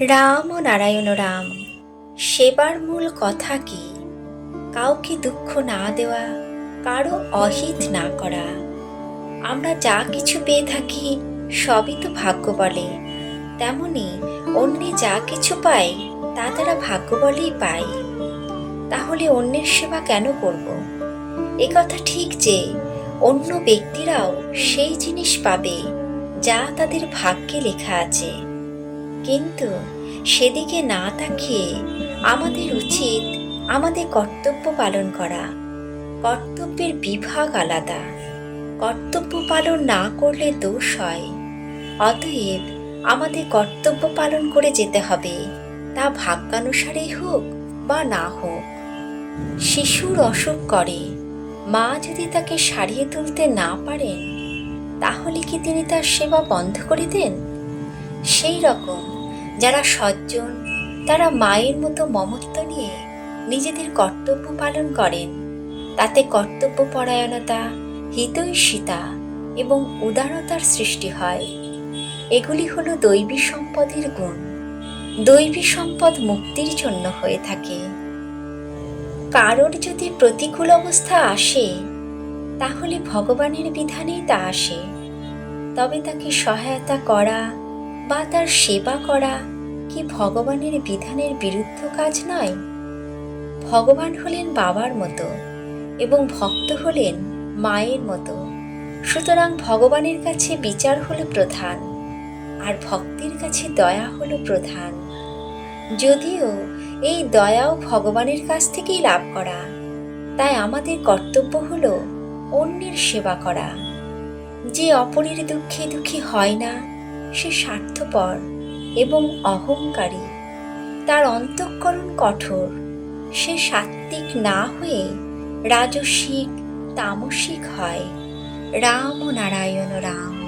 রাম ও নারায়ণ রাম, সেবার মূল কথা কি? কাউকে দুঃখ না দেওয়া, কারও অহিত না করা। আমরা যা কিছু পেয়ে থাকি, সবই তো ভাগ্য বলে। তেমনি অন্যে যা কিছু পায়, তা তারা ভাগ্য বলেই পায়। তাহলে অন্যের সেবা কেন করব? এ কথা ঠিক যে, অন্য ব্যক্তিরাও সেই জিনিস পাবে, যা তাদের ভাগ্যে লেখা আছে। কিন্তু সেদিকে না তাকিয়ে আমাদের উচিত আমাদের কর্তব্য পালন করা। কর্তব্যের বিভাগ আলাদা। কর্তব্য পালন না করলে দোষ হয়। অতএব আমাদের কর্তব্য পালন করে যেতে হবে। তা ভাগ্যানুসারেই হোক বা না হোক। শিশুর অসুখ করে। মা যদি তাকে সারিয়ে তুলতে না পারেন, তাহলে কি তিনি তার সেবা বন্ধ করে দেন? সেই রকম যারা সজ্জন, তারা মায়ের মতো মমত্ব নিয়ে নিজেদের কর্তব্য পালন করেন। তাতে কর্তব্য পরায়ণতা হিতৈষিতা এবং উদারতার সৃষ্টি হয়। এগুলি হলো দৈবী সম্পদের গুণ। দৈবী সম্পদ মুক্তির জন্য হয়ে থাকে। কারোর যদি প্রতিকূল অবস্থা আসে, তাহলে ভগবানের বিধানেই তা আসে। তবে তাকে সহায়তা করা বা তার সেবা করা কি ভগবানের বিধানের বিরুদ্ধ কাজ নয়? ভগবান হলেন বাবার মতো এবং ভক্ত হলেন মায়ের মতো। সুতরাং ভগবানের কাছে বিচার হলো প্রধান আর ভক্তির কাছে দয়া হলো প্রধান। যদিও এই দয়াও ভগবানের কাছ থেকেই লাভ করা, তাই আমাদের কর্তব্য হল অন্যের সেবা করা। যে অপরের দুঃখে দুঃখী হয় না সে স্বার্থপর এবং অহংকারী। তার অন্তঃকরণ কঠোর। সে সাত্ত্বিক না হয়ে রাজস্বিক তামসিক হয়। রাম নারায়ণ রাম।